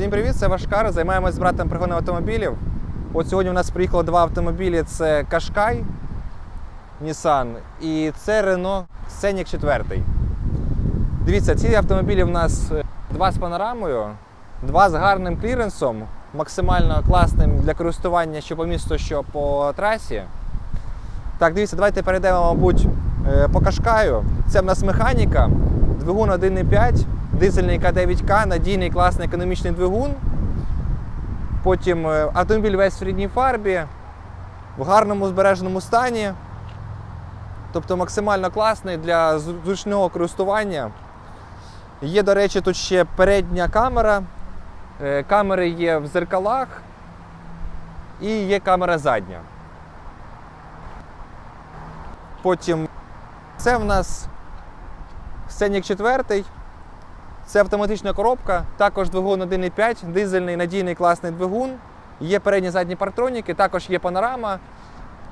Всім привіт, це Вашкар. Займаємось братом пригоном автомобілів. От сьогодні у нас приїхало два автомобілі: це Кашкай Nissan і це Renault Scenic 4. Дивіться, ці автомобілі в нас е, два з панорамою, два з гарним кліренсом, максимально класним для користування що по місту, що по трасі. Так, дивіться, давайте перейдемо, мабуть, е, по Кашкаю. Це в нас механіка, двигун 1,5, дизельний К9К, надійний класний економічний двигун. Потім е, автомобіль весь в рідній фарбі, в гарному збереженому стані. Тобто максимально класний для зручного користування. Є, до речі, тут ще передня камера. Е, Камери є в зеркалах і є камера задня. Потім це в нас Сценік 4. Це автоматична коробка, також двигун 1,5, дизельний надійний класний двигун. Є передні задні парктроніки, також є панорама.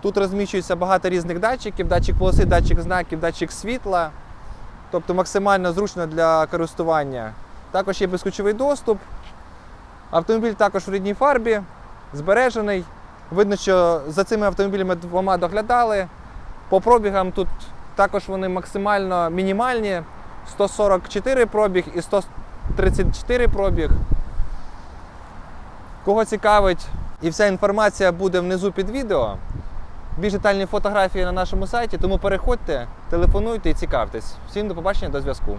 Тут розміщується багато різних датчиків, датчик полоси, датчик знаків, датчик світла. Тобто максимально зручно для користування. Також є безключовий доступ. Автомобіль також в рідній фарбі, збережений. Видно, що за цими автомобілями двома доглядали. По пробігам тут також вони максимально мінімальні. 144 пробіг і 134 пробіг. Кого цікавить, і вся інформація буде внизу під відео. Більш детальні фотографії на нашому сайті, тому переходьте, телефонуйте і цікавтесь. Всім до побачення, до зв'язку.